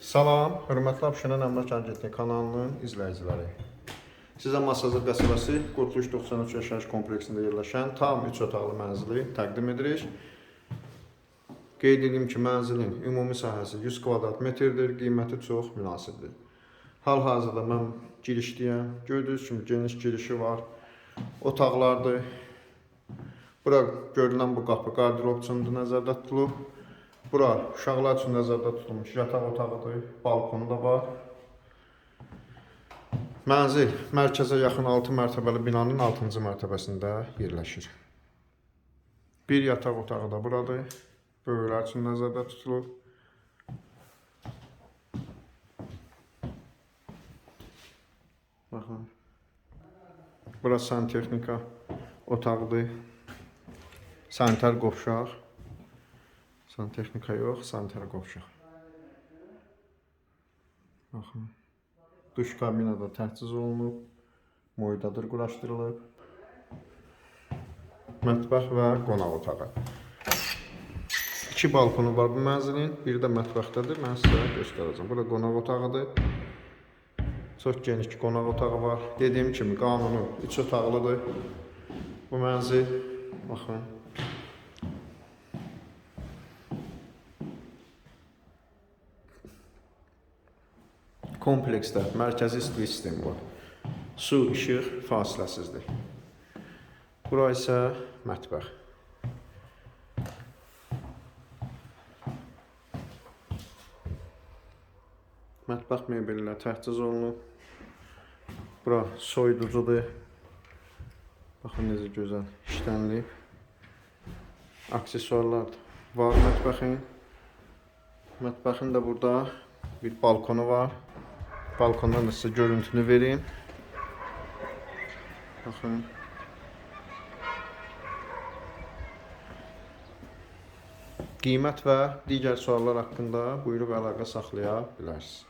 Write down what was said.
Salam, hörmətli Abşeron Əmlak Agentliyi kanalının izləyiciləri. Sizə Masazır qəsəbəsi Qurtuluş 93 yaşayış kompleksində yerləşən tam 3 otaqlı mənzili təqdim edirik. Qeyd edim ki, mənzilin ümumi sahəsi 100 kvadrat metrdir, qiyməti çox münasibdir. Hal-hazırda mən girişdəyəm. Gördüyünüz kimi geniş girişi var. Otaqlardır. Bura görülən bu qapı qardirob üçündür nəzərdə tutulub. Bura uşaqlar üçün nəzərdə tutulmuş yataq otağıdır, balkonu da var. Mənzil mərkəzə yaxın 6 mərtəbəli binanın 6-cı mərtəbəsində yerləşir. Bir yataq otağı da buradır. Böyüklər üçün nəzərdə tutulub. Baxın. Bura santexnika otağıdır. Sanitar qovşaq. Santexnika yox, sanitar qovşaq. Baxın. Duş kabina da təchiz olunub. Moydadır quraşdırılıb. Mətbəx və qonaq otağı. İki balkonu var bu mənzilin. Biri də mətbəxdədir. Mən sizə göstərəcəm. Burada qonaq otağıdır. Çox geniş qonaq otağı var. Dediyim kimi qanunu 3 otaqlıdır. Bu mənzil baxın. Kompleksdə mərkəzi istilik sistemi var. Su, işıq fasiləsizdir. Bura isə mətbəx. Mətbəx mebellər təchiz olunub. Bura soyuducudur. Baxın necə gözəl işlənilib. Aksesuarlar var mətbəxin. Mətbəxin də burada bir balkonu var. Balkondan da sizə görüntünü vereyim. Baxın. Qiymət və digər suallar haqqında buyurub əlaqə saxlaya bilərsiniz.